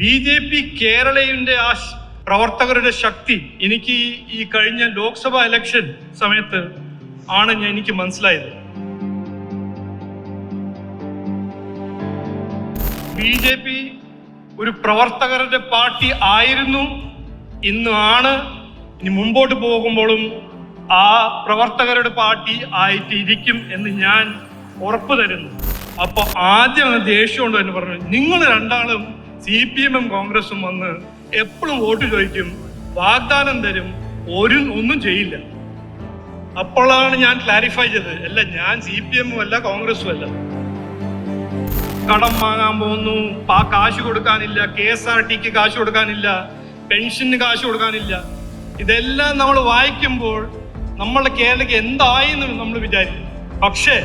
B J P കേരളയുടെ ആ പ്രവർത്തകരുടെ ശക്തി എനിക്ക് ഈ- കഴിഞ്ഞ ലോക്സഭാ ഇലക്ഷൻ സമയത്ത് ആണ് ഞാൻ എനിക്ക് മനസ്സിലായത്. ബി ജെ പി ഒരു പ്രവർത്തകരുടെ പാർട്ടി ആയിരുന്നു. ഇന്ന് ആണ് ഇനി മുമ്പോട്ട് പോകുമ്പോഴും ആ പ്രവർത്തകരുടെ പാർട്ടി ആയിട്ടിരിക്കും എന്ന് ഞാൻ ഉറപ്പ് തരുന്നു. അപ്പോൾ ആദ്യം അങ്ങ് ദേഷ്യം കൊണ്ട് തന്നെ പറഞ്ഞു. നിങ്ങൾ രണ്ടാളും സി പി എമ്മും കോൺഗ്രസും വന്ന് എപ്പോഴും വോട്ട് ചോദിക്കും വാഗ്ദാനം തരും ഒരു ഒന്നും ചെയ്യില്ല. അപ്പോഴാണ് ഞാൻ ക്ലാരിഫൈ ചെയ്തത്. അല്ല ഞാൻ സി പി എമ്മും അല്ല കോൺഗ്രസും അല്ല. കടം വാങ്ങാൻ പോകുന്നു ആ കാശ് കൊടുക്കാനില്ല കെ എസ് ആർ ടിക്ക് കാശ് കൊടുക്കാനില്ല പെൻഷന് കാശ് കൊടുക്കാനില്ല. ഇതെല്ലാം നമ്മൾ വായിക്കുമ്പോൾ നമ്മളെ കേരളക്ക് എന്തായി എന്ന് നമ്മൾ വിചാരിക്കും. പക്ഷേ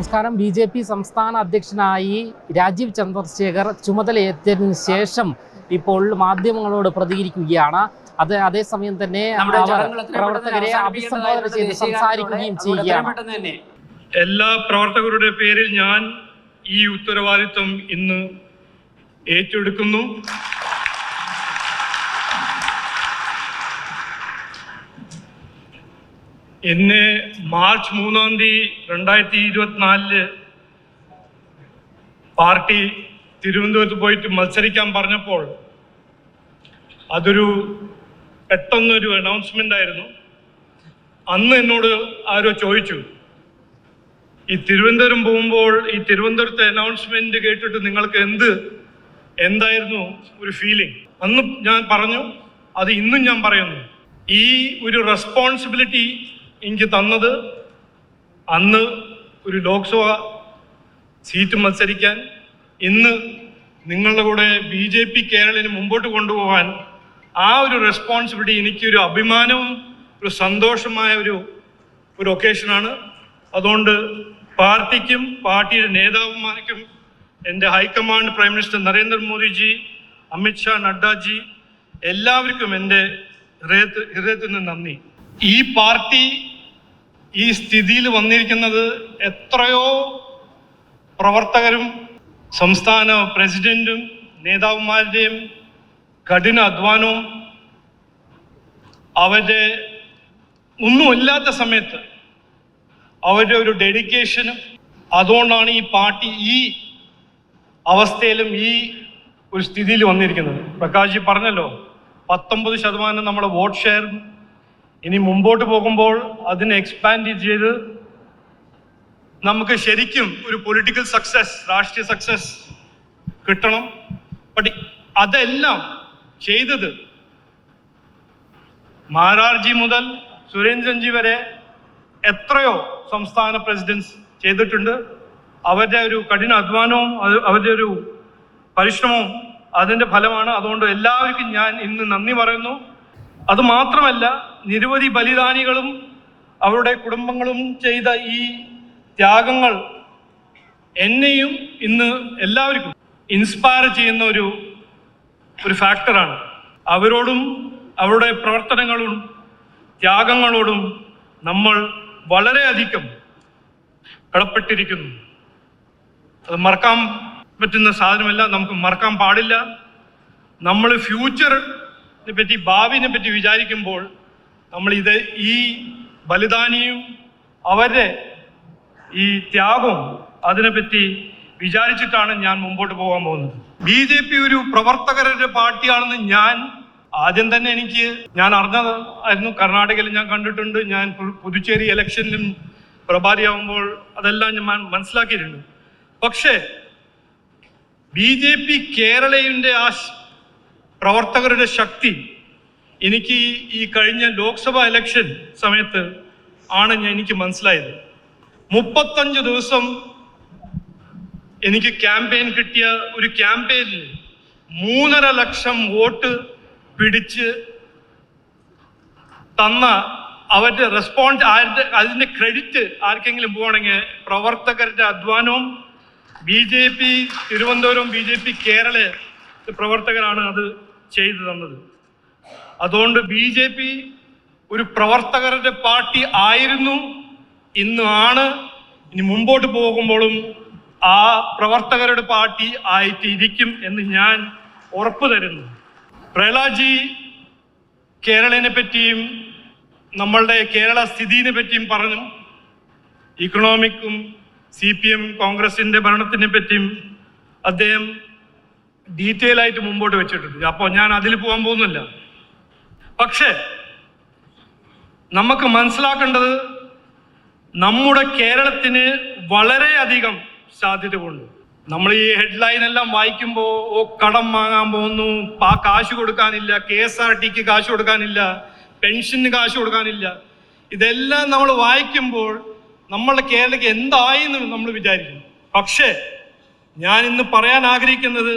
നമസ്കാരം. ബി ജെ പി സംസ്ഥാന അധ്യക്ഷനായി രാജീവ് ചന്ദ്രശേഖർ ചുമതലയേറ്റതിനു ശേഷം ഇപ്പോൾ മാധ്യമങ്ങളോട് പ്രതികരിക്കുകയാണ്. അത് അതേസമയം തന്നെ പ്രവർത്തകരെ അഭിസംബോധന ചെയ്ത് സംസാരിക്കുകയും. ചെയ്യുകയാണ്. എല്ലാ പ്രവർത്തകരുടെ പേരിൽ ഞാൻ ഈ ഉത്തരവാദിത്വം ഇന്ന് ഏറ്റെടുക്കുന്നു. എന്നെ മാർച്ച് മൂന്നാം തീയതി രണ്ടായിരത്തി ഇരുപത്തിനാലിൽ പാർട്ടി തിരുവനന്തപുരത്ത് പോയിട്ട് മത്സരിക്കാൻ പറഞ്ഞപ്പോൾ അതൊരു പെട്ടെന്നൊരു അനൗൺസ്മെന്റ് ആയിരുന്നു. അന്ന് എന്നോട് ആരോ ചോദിച്ചു ഈ തിരുവനന്തപുരം പോകുമ്പോൾ ഈ തിരുവനന്തപുരത്തെ അനൗൺസ്മെന്റ് കേട്ടിട്ട് നിങ്ങൾക്ക് എന്ത് എന്തായിരുന്നു ഒരു ഫീലിംഗ് അന്ന് ഞാൻ പറഞ്ഞു അത് ഇന്നും ഞാൻ പറയുന്നു. ഈ ഒരു റെസ്പോൺസിബിലിറ്റി എനിക്ക് തന്നത് അന്ന് ഒരു ലോക്സഭ സീറ്റ് മത്സരിക്കാൻ ഇന്ന് നിങ്ങളുടെ കൂടെ ബി ജെ പി കേരളിന് മുമ്പോട്ട് കൊണ്ടുപോകാൻ ആ ഒരു റെസ്പോൺസിബിലിറ്റി എനിക്കൊരു അഭിമാനവും ഒരു സന്തോഷമായ ഒരു ഒരു ഒക്കേഷനാണ് അതുകൊണ്ട് പാർട്ടിക്കും പാർട്ടിയുടെ നേതാവുമാർക്കും എന്റെ high command prime minister Narendra Modi ji Amit Shah Nadda ji എല്ലാവർക്കും എന്റെ ഹൃദയത്തിൽ ഹൃദയത്തിൽ നിന്ന് നന്ദി. ഈ പാർട്ടി ഈ സ്ഥിതിയിൽ വന്നിരിക്കുന്നത് എത്രയോ പ്രവർത്തകരും സംസ്ഥാന പ്രസിഡന്റും നേതാവുമാരുടെയും കഠിന അധ്വാനവും അവരുടെ ഒന്നുമില്ലാത്ത സമയത്ത് അവരുടെ ഒരു ഡെഡിക്കേഷനും അതുകൊണ്ടാണ് ഈ പാർട്ടി ഈ അവസ്ഥയിലും ഈ ഒരു സ്ഥിതിയിൽ വന്നിരിക്കുന്നത്. പ്രകാശ് ജി പറഞ്ഞല്ലോ പത്തൊമ്പത് ശതമാനം നമ്മുടെ വോട്ട് ഷെയർ ഇനി മുമ്പോട്ട് പോകുമ്പോൾ അതിനെ എക്സ്പാൻഡ് ചെയ്ത് നമുക്ക് ശരിക്കും ഒരു പൊളിറ്റിക്കൽ സക്സസ് രാഷ്ട്രീയ സക്സസ് കിട്ടണം. ബട്ട് അതെല്ലാം ചെയ്തത് മാരാർജി മുതൽ സുരേന്ദ്രൻജി വരെ എത്രയോ സംസ്ഥാന പ്രസിഡൻസ് ചെയ്തിട്ടുണ്ട്. അവരുടെ ഒരു കഠിന അധ്വാനവും അവരുടെ ഒരു പരിശ്രമവും അതിന്റെ ഫലമാണ്. അതുകൊണ്ട് എല്ലാവർക്കും ഞാൻ ഇന്ന് നന്ദി പറയുന്നു. അത് മാത്രമല്ല നിരവധി ബലിദാനികളും അവരുടെ കുടുംബങ്ങളും ചെയ്ത ഈ ത്യാഗങ്ങൾ എന്നെയും ഇന്ന് എല്ലാവർക്കും ഇൻസ്പയർ ചെയ്യുന്ന ഒരു ഒരു ഫാക്ടറാണ് അവരോടും അവരുടെ പ്രവർത്തനങ്ങളും ത്യാഗങ്ങളോടും നമ്മൾ വളരെയധികം കടപ്പെട്ടിരിക്കുന്നു. അത് മറക്കാൻ പറ്റുന്ന സാധനമല്ല നമുക്ക് മറക്കാൻ പാടില്ല. നമ്മൾ ഫ്യൂച്ചറിനെ പറ്റി ഭാവിനെ പറ്റി വിചാരിക്കുമ്പോൾ നമ്മൾ ഇത് ഈ ബലിദാനിയും അവരുടെ ഈ ത്യാഗവും അതിനെപ്പറ്റി വിചാരിച്ചിട്ടാണ് ഞാൻ മുമ്പോട്ട് പോകാൻ പോകുന്നത്. ബി ജെ പി ഒരു പ്രവർത്തകരുടെ പാർട്ടിയാണെന്ന് ഞാൻ ആദ്യം തന്നെ എനിക്ക് ഞാൻ അറിഞ്ഞത് ആയിരുന്നു. കർണാടകയിൽ ഞാൻ കണ്ടിട്ടുണ്ട്. ഞാൻ പുതുച്ചേരി ഇലക്ഷനിലും പ്രഭാരിയാവുമ്പോൾ അതെല്ലാം ഞാൻ മനസ്സിലാക്കിയിട്ടുണ്ട്. പക്ഷേ ബി ജെ പി കേരളയുടെ ആ പ്രവർത്തകരുടെ ശക്തി എനിക്ക് ഈ- കഴിഞ്ഞ ലോക്സഭാ ഇലക്ഷൻ സമയത്ത് ആണ് ഞാൻ എനിക്ക് മനസ്സിലായത്. മുപ്പത്തഞ്ച് ദിവസം എനിക്ക് ക്യാമ്പയിൻ കിട്ടിയ ഒരു ക്യാമ്പയിനിൽ മൂന്നര ലക്ഷം വോട്ട് പിടിച്ച് തന്ന അവരുടെ റെസ്പോൺസ് ആരുടെ അതിന്റെ ക്രെഡിറ്റ് ആർക്കെങ്കിലും പോകണമെങ്കിൽ പ്രവർത്തകരുടെ അധ്വാനവും B J P Thiruvananthapuram B J P Kerala പ്രവർത്തകരാണ് അത് ചെയ്തു തന്നത്. അതുകൊണ്ട് ബി ജെ പി ഒരു പ്രവർത്തകരുടെ പാർട്ടി ആയിരുന്നു. ഇന്ന് ആണ് ഇനി മുമ്പോട്ട് പോകുമ്പോഴും ആ പ്രവർത്തകരുടെ പാർട്ടി ആയിട്ടിരിക്കും എന്ന് ഞാൻ ഉറപ്പു തരുന്നു. പ്രഹ്ലാജി കേരളനെ പറ്റിയും നമ്മളുടെ കേരള സ്ഥിതിനെ പറ്റിയും പറഞ്ഞു. ഇക്കണോമിക്കും സി പി എം കോൺഗ്രസിന്റെ ഭരണത്തിനെ പറ്റിയും അദ്ദേഹം ഡീറ്റെയിൽ ആയിട്ട് മുമ്പോട്ട് വെച്ചിട്ടുണ്ട്. അപ്പോൾ ഞാൻ അതിൽ പോകാൻ പോകുന്നില്ല. പക്ഷേ നമുക്ക് മനസ്സിലാക്കേണ്ടത് നമ്മുടെ കേരളത്തിന് വളരെയധികം സാധ്യതകളുണ്ട്. നമ്മൾ ഈ ഹെഡ്ലൈൻ എല്ലാം വായിക്കുമ്പോൾ ഓ കടം വാങ്ങാൻ പോകുന്നു ആ കാശ് കൊടുക്കാനില്ല കെ എസ് ആർ ടിക്ക് കാശ് കൊടുക്കാനില്ല പെൻഷന് കാശ് കൊടുക്കാനില്ല. ഇതെല്ലാം നമ്മൾ വായിക്കുമ്പോൾ നമ്മളുടെ കേരളക്ക് എന്തായി എന്ന് നമ്മൾ വിചാരിക്കും. പക്ഷേ ഞാൻ ഇന്ന് പറയാൻ ആഗ്രഹിക്കുന്നത്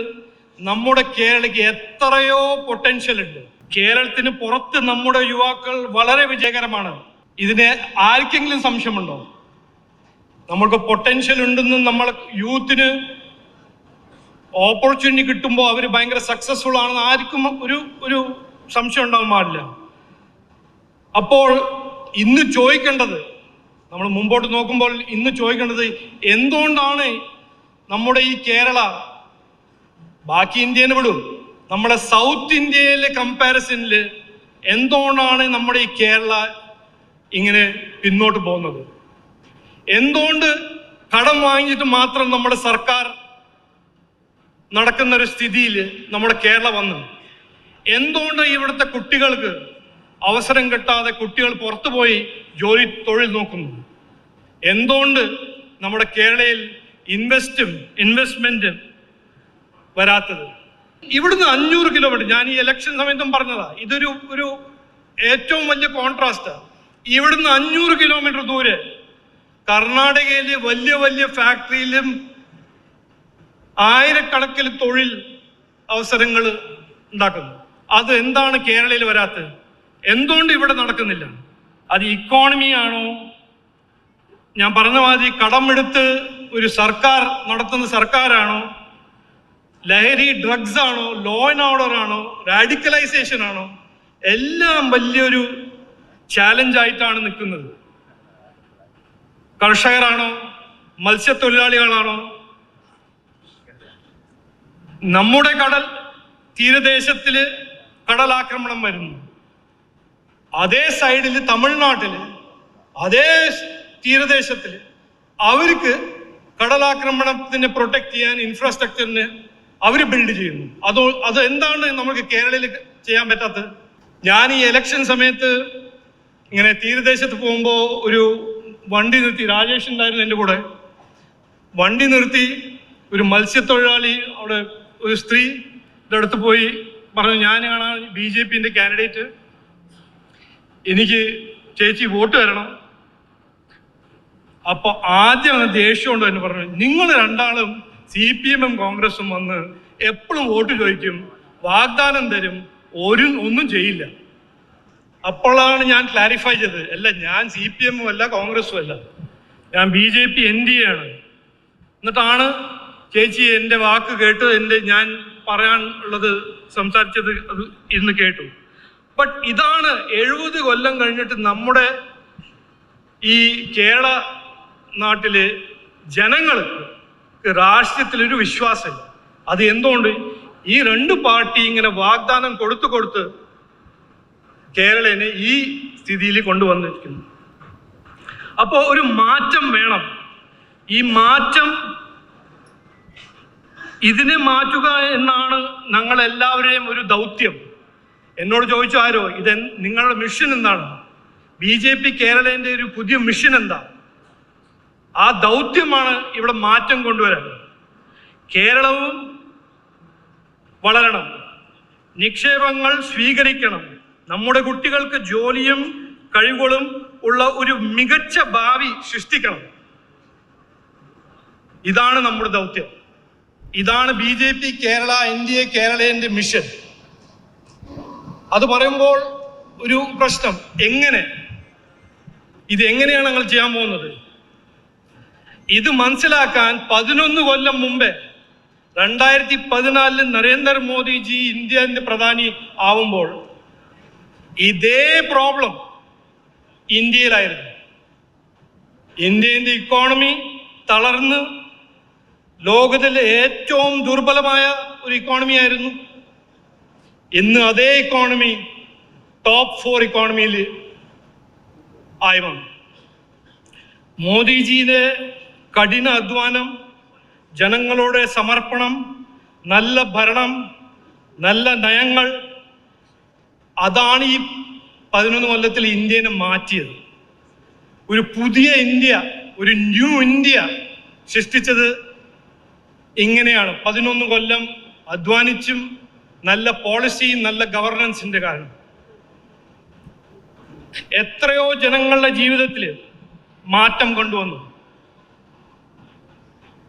നമ്മുടെ കേരളയ്ക്ക് എത്രയോ പൊട്ടൻഷ്യൽ ഉണ്ട്. കേരളത്തിന് പുറത്ത് നമ്മുടെ യുവാക്കൾ വളരെ വിജയകരമാണ്. ഇതിന് ആർക്കെങ്കിലും സംശയമുണ്ടോ? നമ്മൾക്ക് പൊട്ടൻഷ്യൽ ഉണ്ടെന്ന് നമ്മൾ യൂത്തിന് ഓപ്പർച്യൂണിറ്റി കിട്ടുമ്പോൾ അവർ ഭയങ്കര സക്സസ്ഫുൾ ആണെന്ന് ആർക്കും ഒരു ഒരു സംശയം ഉണ്ടാവാൻ പാടില്ല. അപ്പോൾ ഇന്ന് ചോദിക്കേണ്ടത് നമ്മൾ മുമ്പോട്ട് നോക്കുമ്പോൾ ഇന്ന് ചോദിക്കേണ്ടത് എന്തുകൊണ്ടാണ് നമ്മുടെ ഈ കേരള ബാക്കി ഇന്ത്യനെ വിടും. നമ്മുടെ സൗത്ത് ഇന്ത്യയിലെ കമ്പാരിസണിൽ എന്തുകൊണ്ടാണ് നമ്മുടെ ഈ കേരള ഇങ്ങനെ പിന്നോട്ട് പോകുന്നത്? എന്തുകൊണ്ട് കടം വാങ്ങിയിട്ട് മാത്രം നമ്മുടെ സർക്കാർ നടക്കുന്ന ഒരു സ്ഥിതിയിൽ നമ്മുടെ കേരള വന്നു? എന്തുകൊണ്ട് ഇവിടുത്തെ കുട്ടികൾക്ക് അവസരം കിട്ടാതെ കുട്ടികൾ പുറത്തു പോയി ജോലി തൊഴിൽ നോക്കുന്നു? എന്തുകൊണ്ട് നമ്മുടെ കേരളയിൽ ഇൻവെസ്റ്റും ഇൻവെസ്റ്റ്മെന്റും വരാത്തത്. ഇവിടുന്ന് അഞ്ഞൂറ് കിലോമീറ്റർ ഞാൻ ഈ ഇലക്ഷൻ സമയത്തും പറഞ്ഞതാ ഇതൊരു ഒരു ഏറ്റവും വലിയ കോൺട്രാസ്റ്റ് ഇവിടുന്ന് അഞ്ഞൂറ് കിലോമീറ്റർ ദൂരെ കർണാടകയിലെ വലിയ വലിയ ഫാക്ടറിയിലും ആയിരക്കണക്കിന് തൊഴിൽ അവസരങ്ങൾ ഉണ്ടാക്കുന്നു. അത് എന്താണ് കേരളയിൽ വരാത്തത്? എന്തുകൊണ്ട് ഇവിടെ നടക്കുന്നില്ല? അത് ഇക്കോണമി ആണോ? ഞാൻ പറഞ്ഞ മാതിരി കടമെടുത്ത് ഒരു സർക്കാർ നടത്തുന്ന സർക്കാരാണോ? ലഹരി ഡ്രഗ്സ് ആണോ ലോ ആൻഡ് ഓർഡർ ആണോ റാഡിക്കലൈസേഷൻ ആണോ എല്ലാം വലിയൊരു ചാലഞ്ച് ആയിട്ടാണ് നിൽക്കുന്നത്. കർഷകരാണോ മത്സ്യത്തൊഴിലാളികളാണോ നമ്മുടെ കടൽ തീരദേശത്തിൽ കടലാക്രമണം വരുന്നു. അതേ സൈഡിൽ തമിഴ്നാട്ടിൽ അതേ തീരദേശത്തിൽ അവർക്ക് കടലാക്രമണത്തിന് പ്രൊട്ടക്ട് ചെയ്യാൻ ഇൻഫ്രാസ്ട്രക്ചറിന് അവർ ബിൽഡ് ചെയ്യുന്നു. അതോ അത് എന്താണ് നമുക്ക് കേരളയിൽ ചെയ്യാൻ പറ്റാത്തത്? ഞാൻ ഈ ഇലക്ഷൻ സമയത്ത് ഇങ്ങനെ തീരദേശത്ത് പോകുമ്പോൾ ഒരു വണ്ടി നിർത്തി രാജേഷ് ഉണ്ടായിരുന്നു എന്റെ കൂടെ. വണ്ടി നിർത്തി ഒരു മത്സ്യത്തൊഴിലാളി അവിടെ ഒരു സ്ത്രീ ഇതെടുത്ത് പോയി പറഞ്ഞു ഞാനാണ് ബി ജെ പിന്റെ കാൻഡിഡേറ്റ് എനിക്ക് ചേച്ചി വോട്ട് തരണം. അപ്പോൾ ആദ്യം ദേഷ്യം ഉണ്ടോ എന്ന് പറഞ്ഞു. നിങ്ങൾ രണ്ടാളും സി പി എമ്മും കോൺഗ്രസും വന്ന് എപ്പോഴും വോട്ട് ചോദിക്കും വാഗ്ദാനം തരും ഒരു ഒന്നും ചെയ്യില്ല. അപ്പോഴാണ് ഞാൻ ക്ലാരിഫൈ ചെയ്തത്. അല്ല ഞാൻ സി പി എമ്മും അല്ല കോൺഗ്രസും അല്ല. ഞാൻ B J P N D A ആണ്. എന്നിട്ടാണ് ചേച്ചി എന്റെ വാക്ക് കേട്ട് എന്റെ ഞാൻ പറയാൻ ഉള്ളത് സംസാരിച്ചത് അത് ഇന്ന് കേട്ടു. ബട്ട് ഇതാണ് എഴുപത് കൊല്ലം കഴിഞ്ഞിട്ട് നമ്മുടെ ഈ കേരള നാട്ടിലെ ജനങ്ങൾക്ക് രാഷ്ട്രീയത്തിലൊരു വിശ്വാസമില്ല. അത് എന്തുകൊണ്ട്? ഈ രണ്ട് പാർട്ടി ഇങ്ങനെ വാഗ്ദാനം കൊടുത്തു കൊടുത്ത് കേരളനെ ഈ സ്ഥിതിയിൽ കൊണ്ടുവന്നിരിക്കുന്നു. അപ്പോൾ ഒരു മാറ്റം വേണം. ഈ മാറ്റം ഇതിനെ മാറ്റുക എന്നാണ് ഞങ്ങൾ എല്ലാവരെയും ഒരു ദൗത്യം. എന്നോട് ചോദിച്ചു ആരോ ഇത് നിങ്ങളുടെ മിഷൻ എന്താണ്? ബി ജെ പി കേരളത്തിന്റെ ഒരു പുതിയ മിഷൻ എന്താ? ആ ദൗത്യമാണ് ഇവിടെ മാറ്റം കൊണ്ടുവരാൻ. കേരളവും വളരണം. നിക്ഷേപങ്ങൾ സ്വീകരിക്കണം. നമ്മുടെ കുട്ടികൾക്ക് ജോലിയും കഴിവുകളും ഉള്ള ഒരു മികച്ച ഭാവി സൃഷ്ടിക്കണം. ഇതാണ് നമ്മുടെ ദൗത്യം. ഇതാണ് B J P Kerala N D A കേരളേന്റെ mission. അത് പറയുമ്പോൾ ഒരു പ്രശ്നം. എങ്ങനെ? ഇത് എങ്ങനെയാണ് ഞങ്ങൾ ചെയ്യാൻ പോകുന്നത്? ഇത് മനസ്സിലാക്കാൻ പതിനൊന്ന് കൊല്ലം മുമ്പേ രണ്ടായിരത്തി പതിനാലിൽ നരേന്ദ്രമോദിജി ഇന്ത്യന്റെ പ്രധാനി ആവുമ്പോൾ ഇതേ പ്രോബ്ലം ഇന്ത്യയിലായിരുന്നു. ഇന്ത്യന്റെ ഇക്കോണമി തളർന്ന് ലോകത്തിലെ ഏറ്റവും ദുർബലമായ ഒരു ഇക്കോണമി ആയിരുന്നു. ഇന്ന് അതേ ഇക്കോണമി ടോപ്പ് ഫോർ ഇക്കോണമിയിൽ ആയി വന്നു. മോദിജിയുടെ കഠിന അധ്വാനം ജനങ്ങളുടെ സമർപ്പണം നല്ല ഭരണം നല്ല നയങ്ങൾ അതാണ് ഈ പതിനൊന്ന് കൊല്ലത്തിൽ ഇന്ത്യനെ മാറ്റിയത്. ഒരു പുതിയ ഇന്ത്യ ഒരു ന്യൂ ഇന്ത്യ സൃഷ്ടിച്ചത് ഇങ്ങനെയാണ്. പതിനൊന്ന് കൊല്ലം അധ്വാനിച്ചും നല്ല പോളിസിയും നല്ല ഗവർണൻസിന്റെ കാരണം. എത്രയോ ജനങ്ങളുടെ ജീവിതത്തിൽ മാറ്റം കൊണ്ടുവന്നു.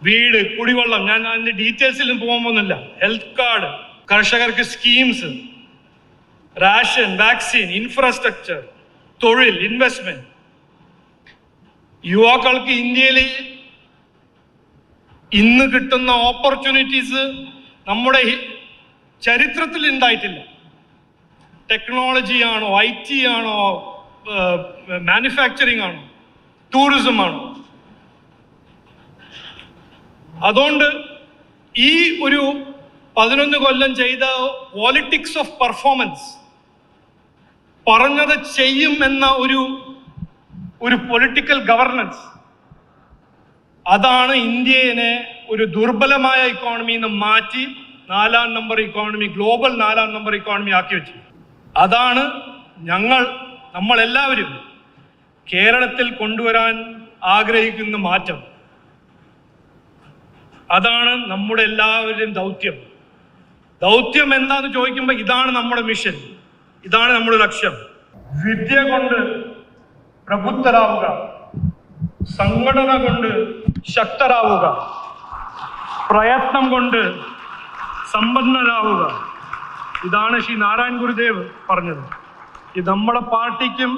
വീട് കുടിവെള്ളം. ഞാൻ അതിന്റെ ഡീറ്റെയിൽസിലും പോകാൻ പോകുന്നില്ല. ഹെൽത്ത് കാർഡ് കർഷകർക്ക് സ്കീംസ് റാഷൻ വാക്സിൻ ഇൻഫ്രാസ്ട്രക്ചർ തൊഴിൽ ഇൻവെസ്റ്റ്മെന്റ് യുവാക്കൾക്ക് ഇന്ത്യയിൽ ഇന്ന് കിട്ടുന്ന ഓപ്പർച്യൂണിറ്റീസ് നമ്മുടെ ചരിത്രത്തിൽ ഉണ്ടായിട്ടില്ല. ടെക്നോളജി ആണോ ഐ ടി ആണോ മാനുഫാക്ചറിങ് ആണോ ടൂറിസം ആണോ? അതുകൊണ്ട് ഈ ഒരു പതിനൊന്ന് കൊല്ലം ചെയ്ത പോളിറ്റിക്സ് ഓഫ് പെർഫോമൻസ് പറഞ്ഞത് ചെയ്യും എന്ന ഒരു ഒരു പൊളിറ്റിക്കൽ ഗവർണൻസ് അതാണ് ഇന്ത്യനെ ഒരു ദുർബലമായ ഇക്കോണമിയിൽ നിന്ന് മാറ്റി നാലാം നമ്പർ ഇക്കോണമി ഗ്ലോബൽ നാലാം നമ്പർ ഇക്കോണമി ആക്കി വെച്ചു. അതാണ് ഞങ്ങൾ നമ്മളെല്ലാവരും കേരളത്തിൽ കൊണ്ടുവരാൻ ആഗ്രഹിക്കുന്ന മാറ്റം. അതാണ് നമ്മുടെ എല്ലാവരുടെയും ദൗത്യം. ദൗത്യം എന്താന്ന് ചോദിക്കുമ്പോൾ ഇതാണ് നമ്മുടെ മിഷൻ ഇതാണ് നമ്മുടെ ലക്ഷ്യം. വിദ്യ കൊണ്ട് പ്രബുദ്ധരാവുക. സംഘടന കൊണ്ട് ശക്തരാവുക. പ്രയത്നം കൊണ്ട് സമ്പന്നരാവുക. ഇതാണ് ശ്രീ നാരായൺ ഗുരുദേവ് പറഞ്ഞത്. ഇത് നമ്മുടെ പാർട്ടിക്കും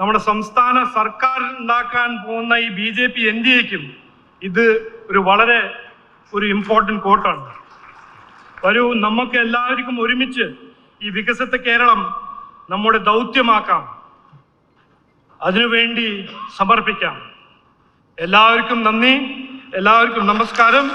നമ്മുടെ സംസ്ഥാന സർക്കാർ ഉണ്ടാക്കാൻ പോകുന്ന ഈ B J P N D എക്കും ഇത് ഒരു വളരെ ഒരു ഇമ്പോർട്ടന്റ് കോട്ടാണ് വരൂ നമുക്ക് എല്ലാവർക്കും ഒരുമിച്ച് ഈ വികസത്തെ കേരളം നമ്മുടെ ദൗത്യമാക്കാം. അതിനുവേണ്ടി സമർപ്പിക്കാം. എല്ലാവർക്കും നന്ദി. എല്ലാവർക്കും നമസ്കാരം.